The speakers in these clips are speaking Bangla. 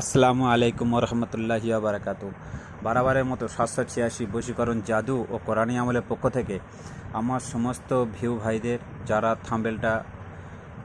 আসসালামু আলাইকুম রহমতুল্লাহি বারাকাতু বারাবারের মতো সাতশো ছিয়াশি বশীকরণ জাদু ও কোরআনী আমলের পক্ষ থেকে আমার সমস্ত ভিউ ভাইদের যারা থাম্বেলটা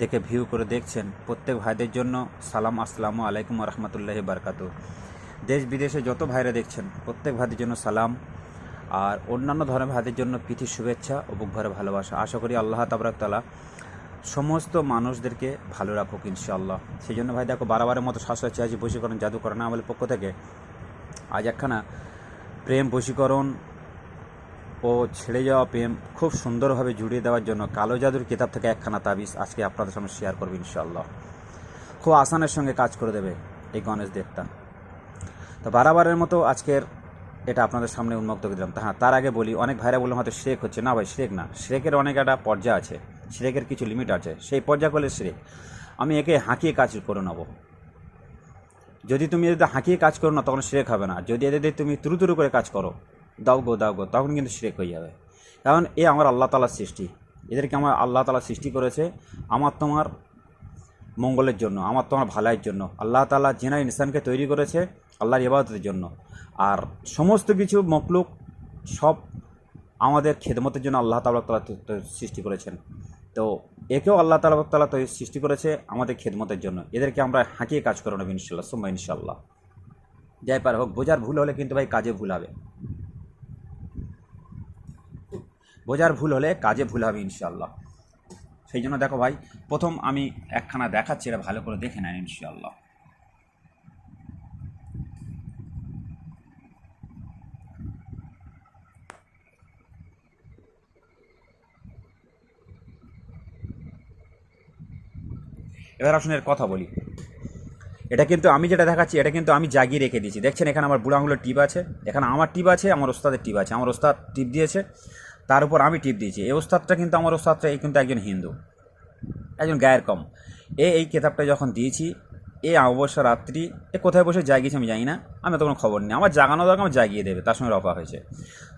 দেখে ভিউ করে দেখছেন, প্রত্যেক ভাইদের জন্য সালাম, আসসালামু আলাইকুম রহমতুল্লাহি বারাকাতু দেশ বিদেশে যত ভাইরা দেখছেন, প্রত্যেক ভাইদের জন্য সালাম আর অন্যান্য ধর্মের ভাইদের জন্য প্রীতি, শুভেচ্ছা ও বুক ভরে ভালোবাসা। আশা করি আল্লাহ তাবরাকতালা সমস্ত মানুষদেরকে ভালো রাখুক, ইনশাআল্লাহ। সেই জন্য ভাই, দেখো, বারবারের মতো শাসা চেয়াজি জাদু করেন আমাদের পক্ষ থেকে। আজ একখানা প্রেম বশীকরণ ও ছেড়ে যাওয়া প্রেম খুব সুন্দরভাবে জুড়িয়ে দেওয়ার জন্য কালো জাদুর কিতাব থেকে একখানা তাবিজ আজকে আপনাদের সামনে শেয়ার করব, ইনশাআল্লাহ। খুব আসানের সঙ্গে কাজ করে দেবে এই গণেশ দেবতা। তো বারাবারের মতো আজকের এটা আপনাদের সামনে উন্মুক্ত করে দিলাম। তা হ্যাঁ তার আগে বলি, অনেক ভাইরা বললাম হয়তো শেখ হচ্ছে। না ভাই, শেখ না। শেখের অনেক একটা পর্যায় আছে। শেখের কিছু লিমিট আছে, সেই পর্যায় করলে শেখ আমি একে হাঁকিয়ে কাজ করে নেব। যদি তুমি যদি হাঁকিয়ে কাজ করো না, তখন শ্রেক হবে না। যদি যদি তুমি তুরু তুরু করে কাজ করো, দাও গো দাও গো, তখন কিন্তু শ্রেক হয়ে যাবে। কারণ এ আমার আল্লাহ তালার সৃষ্টি। এদেরকে আমার আল্লাহ তালা সৃষ্টি করেছে আমার তোমার মঙ্গলের জন্য, আমার তোমার ভালাইয়ের জন্য। আল্লাহ তালা জেনা ইনসানকে তৈরি করেছে, আল্লাহর ইবাদতের জন্য। আর সমস্ত কিছু মকলুক সব আমাদের খেদমতের জন্য আল্লাহ তালা তালা সৃষ্টি করেছেন। তো একেও আল্লাহ তালা তালা তৈরি সৃষ্টি করেছে আমাদের খেদমতের জন্য। এদেরকে আমরা হাঁকিয়ে কাজ করে নেব ইনশাল্লাহ সোম্মা ইনশাল্লাহ যাই পার হোক, বোঝার ভুল হলে কিন্তু ভাই কাজে ভুল হবে। বোঝার ভুল হলে কাজে ভুল হবে ইনশাল্লাহ সেই জন্য দেখো ভাই, প্রথম আমি একখানা দেখাচ্ছি, এটা ভালো করে দেখে নেন ইনশাল্লাহ এবার আসুন এর কথা বলি। এটা কিন্তু আমি যেটা দেখাচ্ছি, এটা কিন্তু আমি জাগিয়ে রেখে দিয়েছি। দেখছেন, এখানে আমার বুড়ো আঙুলের টিপ আছে, এখানে আমার টিপ আছে, আমার ওস্তাদের টিপ আছে। আমার ওস্তাদ টিপ দিয়েছে, তার উপর আমি টিপ দিয়েছি। এই ওস্তাদটা কিন্তু আমার ওস্তাদটা, এই কিন্তু একজন হিন্দু, একজন গায়ের কম। এ এই কেতাবটা যখন দিয়েছি, এ অবশ্য রাত্রি, এ কোথায় বসে জাগিয়েছে আমি জানি না, আমি তো কোনো খবর নেই। আমার জাগানো দরকার, আমার জাগিয়ে দেবে, তার সঙ্গে রফা হয়েছে।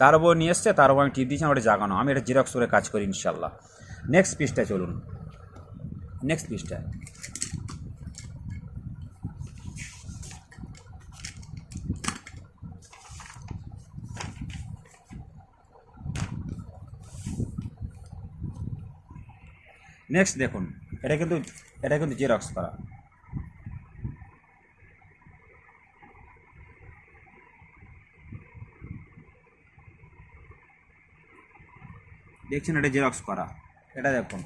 তার উপর নিয়ে এসছে, তার উপর আমি টিপ দিয়েছি, আমার জাগানো। আমি এটা জিরক্স করে কাজ করি ইনশাল্লাহ নেক্সট পিসটা চলুন। নেক্সট পিসটা নেক্সট দেখুন, এটা কিন্তু এটা কিন্তু জেরক্স করা। দেখছেন এটা জেরক্স করা। এটা দেখুন।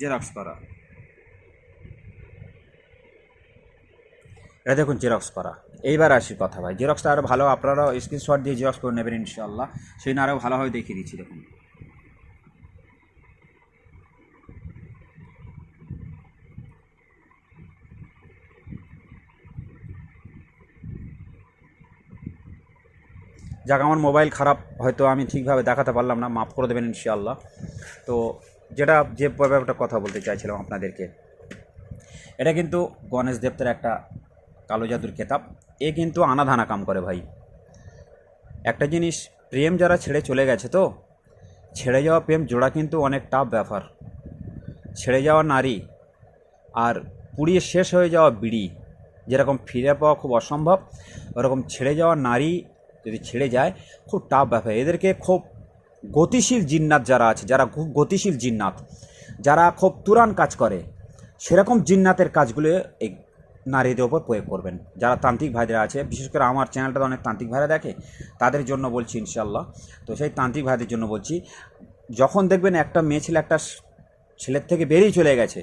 জেরক্স করা। এটা দেখুন জেরক্স করা। এইবার আসি কথা ভাই। জেরক্সটা আরও ভালো, আপনারা স্ক্রিনশট দিয়ে জেরক্স করে নেবেন ইনশাল্লাহ সেই জন্য আরও ভালোভাবে দেখিয়ে দিচ্ছি, দেখুন। যাক, আমার মোবাইল খারাপ, হয়তো আমি ঠিকভাবে দেখাতে পারলাম না, মাফ করে দেবেন ইনশাআল্লাহ। তো যেটা যে ব্যাপারটা কথা বলতে চাইছিলাম আপনাদেরকে, এটা কিন্তু গণেশ দেবতার একটা কালো জাদুর কেতাব এ কিন্তু আনাধানা কাম করে ভাই। একটা জিনিস, প্রেম যারা ছেড়ে চলে গেছে তো, ছেড়ে যাওয়া প্রেম জোড়া কিন্তু অনেক টাফ ব্যাপার। ছেড়ে যাওয়া নারী আর পুড়িয়ে শেষ হয়ে যাওয়া বিড়ি, যেরকম ফিরে পাওয়া খুব অসম্ভব, ওরকম ছেড়ে যাওয়া নারী যদি ছেড়ে যায়, খুব টাফ ব্যাপার। এদেরকে খুব গতিশীল জিন্নাত যারা আছে, যারা খুব গতিশীল জিন্নাত, যারা খুব তুরান কাজ করে, সেরকম জিন্নাতের কাজগুলো এই নারীদের ওপর প্রয়োগ করবেন। যারা তান্ত্রিক ভাইদের আছে, বিশেষ করে আমার চ্যানেলটা অনেক তান্ত্রিক ভাইরা দেখে, তাদের জন্য বলছি ইনশাল্লাহ তো সেই তান্ত্রিক ভাইদের জন্য বলছি, যখন দেখবেন একটা মেয়ে ছেলে একটা ছেলের থেকে বেরিয়ে চলে গেছে,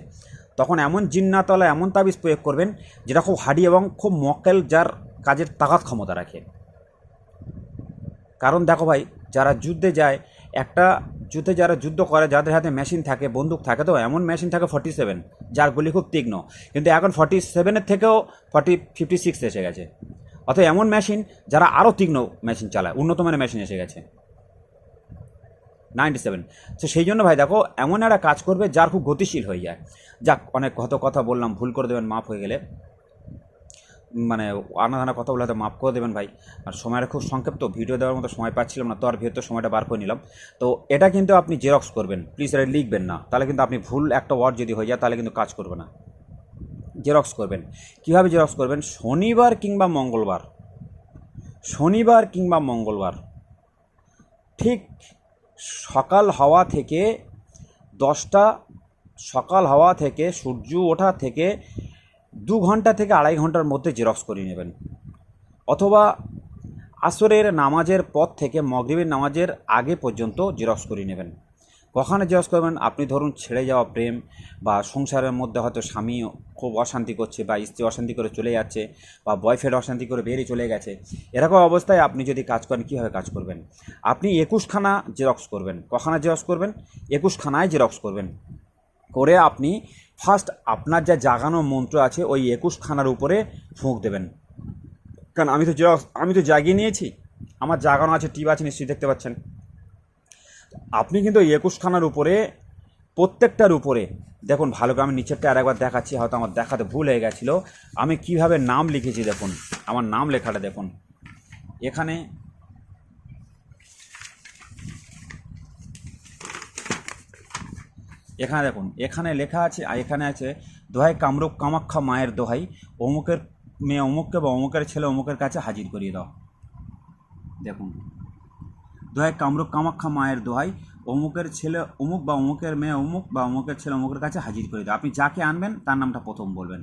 তখন এমন জিন্নাতলা এমন তাবিজ প্রয়োগ করবেন, যেটা খুব হাডি এবং খুব মক্কেল যার কাজের তাকাত ক্ষমতা রাখে। কারণ দেখো ভাই, যারা যুদ্ধে যায় একটা যুদ্ধে যারা যুদ্ধ করে, যাদের হাতে মেশিন থাকে, বন্দুক থাকে, তো এমন মেশিন থাকে ফর্টি সেভেন যার গুলি খুব তীক্ষ্ণ। কিন্তু এখন ফর্টি সেভেনের থেকেও ফর্টি ফিফটি সিক্স এসে গেছে। অথবা এমন মেশিন যারা আরও তীক্ষ্ণ মেশিন চালায় উন্নত মানের মেশিন এসে গেছে। নাইনটি সেভেন তো সেই জন্য ভাই দেখো, এমন একটা কাজ করবে যার খুব গতিশীল হয়ে যায়। যাক, অনেক কত কথা বললাম, ভুল করে দেবেন, মাফ হয়ে গেলে। মানে আনাধানা কথা বলে হয়তো মাফ করে দেবেন ভাই। আর সময়টা খুব সংক্ষিপ্ত, ভিডিও দেওয়ার মতো সময় পাচ্ছিলাম না, তো আর ভিডিও সময়টা বার করে নিলাম। তো এটা কিন্তু আপনি জেরক্স করবেন প্লিজ এটা লিখবেন না। তাহলে কিন্তু আপনি ভুল একটা ওয়ার্ড যদি হয়ে যায়, তাহলে কিন্তু কাজ করবে না। জেরক্স করবেন। কীভাবে জেরক্স করবেন? শনিবার কিংবা মঙ্গলবার। শনিবার কিংবা মঙ্গলবার। ঠিক সকাল হাওয়া থেকে দশটা, সকাল হাওয়া থেকে সূর্য ওঠা থেকে দু ঘণ্টা থেকে আড়াই ঘণ্টার মধ্যে জেরক্স করে নেবেন। অথবা আসরের নামাজের পর থেকে মগরিবের নামাজের আগে পর্যন্ত জেরক্স করিয়ে নেবেন। কখনো জেরক্স করবেন? আপনি ধরুন ছেড়ে যাওয়া প্রেম বা সংসারের মধ্যে হয়তো স্বামী খুব অশান্তি করছে বা স্ত্রী অশান্তি করে চলে যাচ্ছে বা বয়ফ্রেন্ড অশান্তি করে বেরিয়ে চলে গেছে। এরকম অবস্থায় আপনি যদি কাজ করেন, কীভাবে কাজ করবেন? আপনি একুশখানা জেরক্স করবেন। কখানা জেরক্স করবেন? একুশখানায় জেরক্স করবেন। করে আপনি ফার্স্ট আপনার যা জাগানো মন্ত্র আছে, ওই একুশখানার উপরে ফুঁক দেবেন। কারণ আমি তো আমি তো জাগিয়ে নিয়েছি। আমার জাগানো আছে, টিপ আছে, নিশ্চয়ই দেখতে পাচ্ছেন। আপনি কিন্তু ওই একুশখানার উপরে, প্রত্যেকটার উপরে, দেখুন, ভালো করে আমি নিচেরটা আরেকবার দেখাচ্ছি, হয়তো আমার দেখাতে ভুল হয়ে গেছিল। আমি কীভাবে নাম লিখেছি, দেখুন, আমার নাম লেখাটা দেখুন। এখানে এখানে দেখুন, এখানে লেখা আছে, আর এখানে আছে, দোহাই কামরূপ কামাখ্যা মায়ের দোহাই, অমুকের মেয়ে অমুককে বা অমুকের ছেলে অমুকের কাছে হাজির করিয়ে দাও। দেখুন, দোহাই কামরূপ কামাখ্যা মায়ের দোহাই, অমুকের ছেলে অমুক বা অমুকের মেয়ে অমুক বা অমুকের ছেলে অমুকের কাছে হাজির করে দাও। আপনি যাকে আনবেন, তার নামটা প্রথম বলবেন।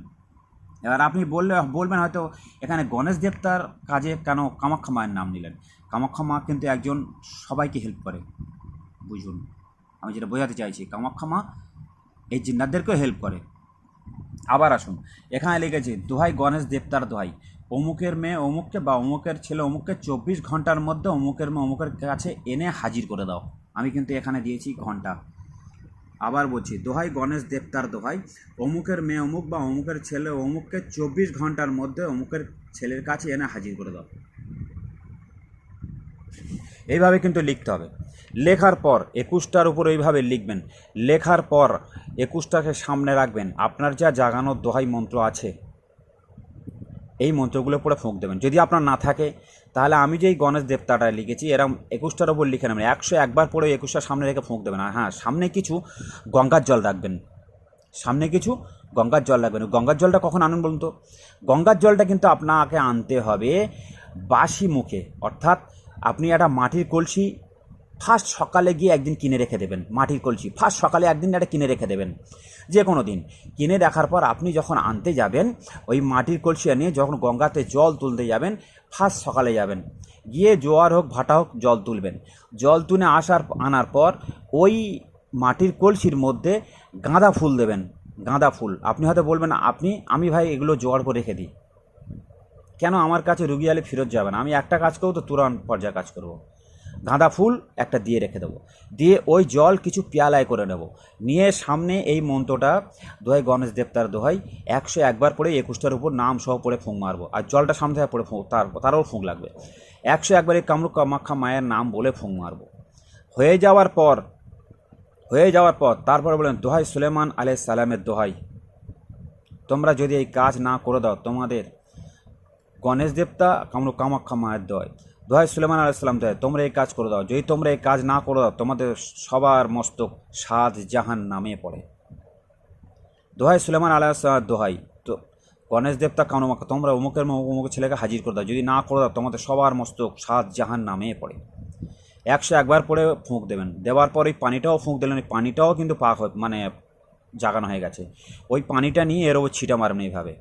এবার আপনি বললে, বলবেন হয়তো এখানে গণেশ দেবতার কাজে কেন কামাখ্যা মায়ের নাম নিলেন? কামাখ্যা মা কিন্তু একজন সবাইকে হেল্প করে, বুঝুন। আমি যেটা বোঝাতে চাইছি কামাখ্যা মা এই জিন্নাতদেরকেও হেল্প করে। আবার আসুন, এখানে লিখেছে, দোহাই গণেশ দেবতার দোহাই। অমুকের মেয়ে অমুককে বা অমুকের ছেলে অমুককে চব্বিশ ঘণ্টার মধ্যে অমুকের মেয়ে অমুকের কাছে এনে হাজির করে দাও। আমি কিন্তু এখানে দিয়েছি ঘণ্টা। আবার বলছি, দোহাই গণেশ দেবতার দোহাই। অমুকের মেয়ে অমুক বা অমুকের ছেলে অমুককে চব্বিশ ঘণ্টার মধ্যে অমুকের ছেলের কাছে এনে হাজির করে দাও। এইভাবে কিন্তু লিখতে হবে। লেখার পর একুশটার উপর এইভাবে লিখবেন। লেখার পর একুশটাকে সামনে রাখবেন। আপনার যা জাগানোর দোহাই মন্ত্র আছে, এই মন্ত্রগুলো পড়ে ফোঁক দেবেন। যদি আপনার না থাকে, তাহলে আমি যেই গণেশ দেবতাটা লিখেছি এরম একুশটার ওপর লিখে নেবেন। একশো একবার পরে একুশটা সামনে রেখে ফোঁক দেবেন। আর হ্যাঁ সামনে কিছু গঙ্গার জল রাখবেন। সামনে কিছু গঙ্গার জল রাখবেন। গঙ্গার জলটা কখন আনুন বলুন তো? গঙ্গার জলটা কিন্তু আপনাকে আনতে হবে বাসি মুখে। অর্থাৎ আপনি একটা মাটির কলসি ফার্স্ট সকালে গিয়ে একদিন কিনে রেখে দেবেন, মাটির কলসি। ফার্স্ট সকালে একদিন একটা কিনে রেখে দেবেন। যে কোনো দিন। কিনে রাখার পর আপনি যখন আনতে যাবেন, ওই মাটির কলসি নিয়ে যখন গঙ্গাতে জল তুলতে যাবেন, ফার্স্ট সকালে যাবেন। গিয়ে জোয়ার হোক, ভাটা হোক, জল তুলবেন। জল তুলে আসার, আনার পর ওই মাটির কলসির মধ্যে গাঁদা ফুল দেবেন, গাঁদা ফুল। আপনি হয়তো বলবেন, আপনি, আমি ভাই এগুলো জোগাড় করে রেখে দিই। কেন আমার কাছে রুগী ফেরত যাবে না? আমি একটা কাজ করব তো তুরান পর্যায়ে কাজ করব। গাঁদা ফুল একটা দিয়ে রেখে দেবো। দিয়ে ওই জল কিছু পেয়ালায় করে নেব। নিয়ে সামনে এই মন্ত্রটা দোহাই গণেশ দেবতার দোহাই একশো একবার পরে একুশটার উপর নাম সহ পড়ে ফুঁক মারবো। আর জলটা সামনে থেকে পড়ে তার তারও ফুঁক লাগবে। একশো একবার এই কামরূপ কামাখ্যা মায়ের নাম বলে ফুঁক মারবো। হয়ে যাওয়ার পর হয়ে যাওয়ার পর তারপর বলেন, দোহাই সুলেমান আলাই সালামের দোহাই। তোমরা যদি এই কাজ না করে দাও, তোমাদের গণেশ দেবতা কামরূপ কামাখ্যা মায়ের দয় দোহাই সুলেমান আলাইসাল্লাম দয় তোমরা এই কাজ করে দাও। যদি তোমরা এই কাজ না করে দাও, তোমাদের সবার মস্তক সাত জাহান নামে পড়ে। দোহাই সুলেমান আলাইসাল্লাম দোহাই, তো গণেশ দেবতা কামরূপ তোমরা অমুকের অমুক ছেলেকে হাজির করে দাও। যদি না করে দাও, তোমাদের সবার মস্তক সাত জাহান নামে পড়ে। একশো একবার পরে ফুঁক দেবেন। দেওয়ার পর ওই পানিটাও ফুঁক দিলেন, ওই পানিটাও কিন্তু পাক মানে জাগানো হয়ে গেছে। ওই পানিটা নিয়ে এর ওপর ছিটা মারবেন এইভাবে।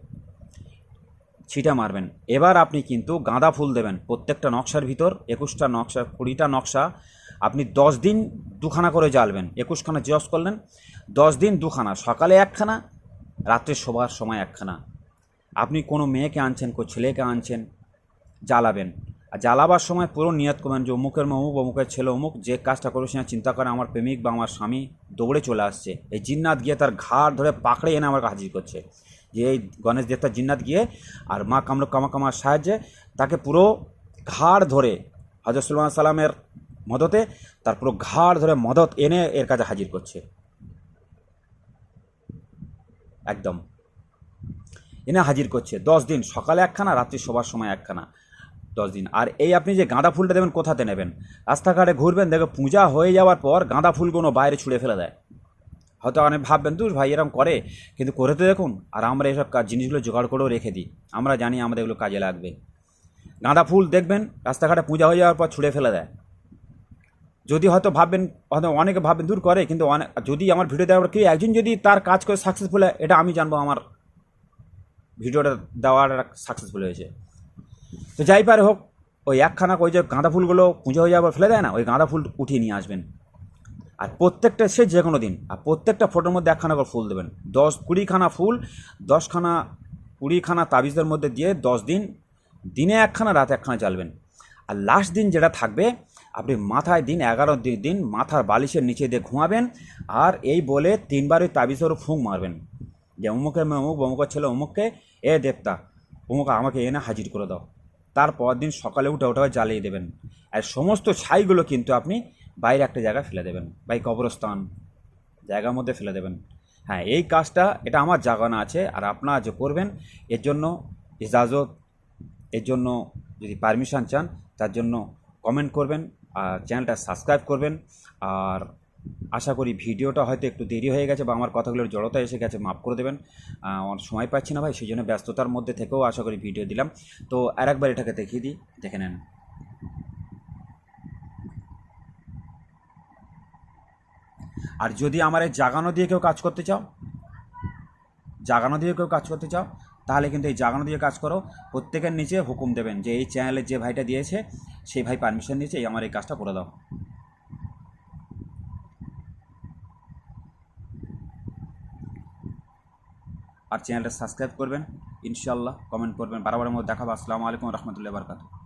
ছিটা মারবেন। এবার আপনি কিন্তু গাঁদা ফুল দেবেন, প্রত্যেকটা নকশার ভিতর, একুশটা নকশা, কুড়িটা নকশা। আপনি দশ দিন দুখানা করে জ্বালবেন, একুশখানা জস করলেন, দশ দিন দুখানা, সকালে একখানা, রাত্রে শোবার সময় একখানা। আপনি কোনো মেয়েকে আনছেন, কোনো ছেলেকে আনছেন, জ্বালাবেন। আর জ্বালাবার সময় পুরো নিয়ত করবেন যে অমুকের মা অমুক, অমুকের ছেলে অমুক, যে কাজটা করবে সে চিন্তা করে আমার প্রেমিক বা আমার স্বামী দৌড়ে চলে আসছে। এই জিন্নাত গিয়ে তার ঘাড় ধরে পাকড়ে এনে আমার হাজির করছে। যে এই গণেশ দেবতার জিন্নাত গিয়ে আর মা কামরূপ কামা কামার সাহায্যে তাকে পুরো ঘাড় ধরে হজরত সুলমান সালামের মদতে তার পুরো ঘাড় ধরে মদত এনে এর কাছে হাজির করছে। একদম। এনে হাজির করছে। দশ দিন, সকালে একখানা, রাত্রি শোবার সময় একখানা। দশ দিন। আর এই আপনি যে গাঁদা ফুলটা দেবেন, কোথাতে নেবেন? রাস্তাঘাটে ঘুরবেন দেখো পূজা হয়ে যাওয়ার পর গাঁদা ফুলগুলো বাইরে ছুঁড়ে ফেলে দেয়। হয়তো অনেক ভাববেন, দূর ভাই, এরকম করে। কিন্তু করে তো দেখুন, আর আমরা এসব কাজ, জিনিসগুলো জোগাড় করেও রেখে দিই। আমরা জানি আমাদের এগুলো কাজে লাগবে। গাঁদা ফুল দেখবেন, রাস্তাঘাটে পূজা হয়ে যাওয়ার পর ছুঁড়ে ফেলে দেয়। যদি হয়তো ভাববেন, হয়তো অনেকে ভাববেন, দূর করে। কিন্তু অনেক যদি আমার ভিডিও দেওয়ার কেউ একজন যদি তার কাজ করে সাকসেসফুল হয়, এটা আমি জানব আমার ভিডিওটা দেওয়ার সাকসেসফুল হয়েছে। তো যাই পারে হোক, ওই একখানা ওই যে গাঁদা ফুলগুলো পুজো হয়ে যাওয়ার ফেলে দেয় না, ওই গাঁদা ফুল উঠিয়ে নিয়ে আসবেন। আর প্রত্যেকটা সে যে কোনো দিন। আর প্রত্যেকটা ফটোর মধ্যে একখানা করে ফুল দেবেন। দশ কুড়িখানা ফুল, দশখানা, কুড়িখানা তাবিজদের মধ্যে দিয়ে দশ দিন, দিনে একখানা, রাতে একখানা জ্বালবেন আর লাস্ট দিন যেটা থাকবে, আপনি মাথায় দিন, এগারো দিন মাথার বালিশের নিচে দিয়ে ঘুমাবেন আর এই বলে তিনবার ওই তাবিজের ফুঁক মারবেন। যে অমুকে মেয়ে অমুক, অমুকের ছেলে অমুককে, এ দেবতা, অমুক আমাকে এনে হাজির করে দাও। তারপর দিন সকালে উঠে ওটা জ্বালিয়ে দেবেন। আর সমস্ত ছাইগুলো কিন্তু আপনি বাইরে একটা জায়গায় ফেলে দেবেন বাই কবরস্থান, জায়গার মধ্যে ফেলে দেবেন। হ্যাঁ এই কাজটা, এটা আমার জাগানো আছে আর আপনারা যে করবেন, এর জন্য ইজাজত, এর জন্য যদি পারমিশন চান, তার জন্য কমেন্ট করবেন, আর চ্যানেলটা সাবস্ক্রাইব করবেন। আর আশা করি ভিডিওটা হয়তো একটু দেরি হয়ে গেছে বা আমার কথাগুলোর জড়তা এসে গেছে, মাফ করে দেবেন। আমার সময় পাচ্ছি না ভাই, সেই জন্য ব্যস্ততার মধ্যে থেকেও আশা করি ভিডিও দিলাম। তো আর একবার এটাকে দেখিয়ে দিই, দেখে নেন। আর যদি আমার এই জাগানো দিয়ে কেউ কাজ করতে চাও, জাগানো দিয়ে কেউ কাজ করতে চাও, তাহলে কিন্তু এই জাগানো দিয়ে কাজ করো। প্রত্যেকের নিচে হুকুম দেবেন যে এই চ্যানেলে যে ভাইটা দিয়েছে, সেই ভাই পারমিশন দিয়েছে এই আমার এই কাজটা করে দাও। আর চ্যানেলটা সাবস্ক্রাইব করবেন ইনশাল্লাহ কমেন্ট করবেন। বারবারের মধ্যে দেখাবো। আসসালামু আলাইকুম রহমতুল্লাহ বারকাতু